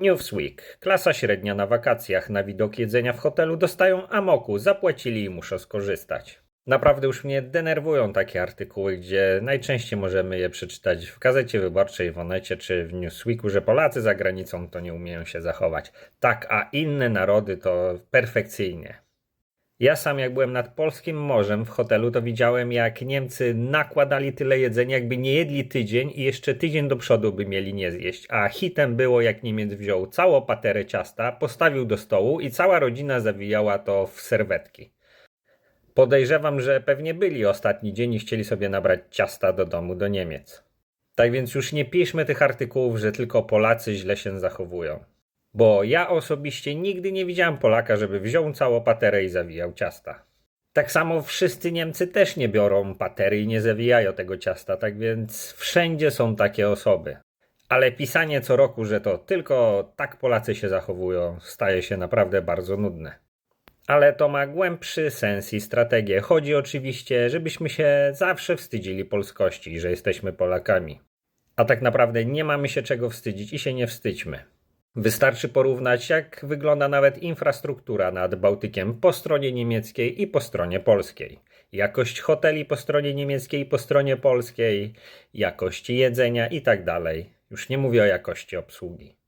Newsweek. Klasa średnia na wakacjach na widok jedzenia w hotelu dostają amoku, zapłacili i muszą skorzystać. Naprawdę już mnie denerwują takie artykuły, gdzie najczęściej możemy je przeczytać w gazecie wyborczej, w Onecie czy w Newsweeku, że Polacy za granicą to nie umieją się zachować. Tak, a inne narody to perfekcyjnie. Ja sam jak byłem nad polskim morzem w hotelu, to widziałem jak Niemcy nakładali tyle jedzenia, jakby nie jedli tydzień i jeszcze tydzień do przodu by mieli nie zjeść. A hitem było jak Niemiec wziął całą paterę ciasta, postawił do stołu i cała rodzina zawijała to w serwetki. Podejrzewam, że pewnie byli ostatni dzień i chcieli sobie nabrać ciasta do domu do Niemiec. Tak więc już nie piszmy tych artykułów, że tylko Polacy źle się zachowują. Bo ja osobiście nigdy nie widziałem Polaka, żeby wziął całą paterę i zawijał ciasta. Tak samo wszyscy Niemcy też nie biorą patery i nie zawijają tego ciasta, tak więc wszędzie są takie osoby. Ale pisanie co roku, że to tylko tak Polacy się zachowują, staje się naprawdę bardzo nudne. Ale to ma głębszy sens i strategię. Chodzi oczywiście, żebyśmy się zawsze wstydzili polskości, że jesteśmy Polakami. A tak naprawdę nie mamy się czego wstydzić i się nie wstydźmy. Wystarczy porównać, jak wygląda nawet infrastruktura nad Bałtykiem po stronie niemieckiej i po stronie polskiej. Jakość hoteli po stronie niemieckiej i po stronie polskiej, jakość jedzenia i tak. Już nie mówię o jakości obsługi.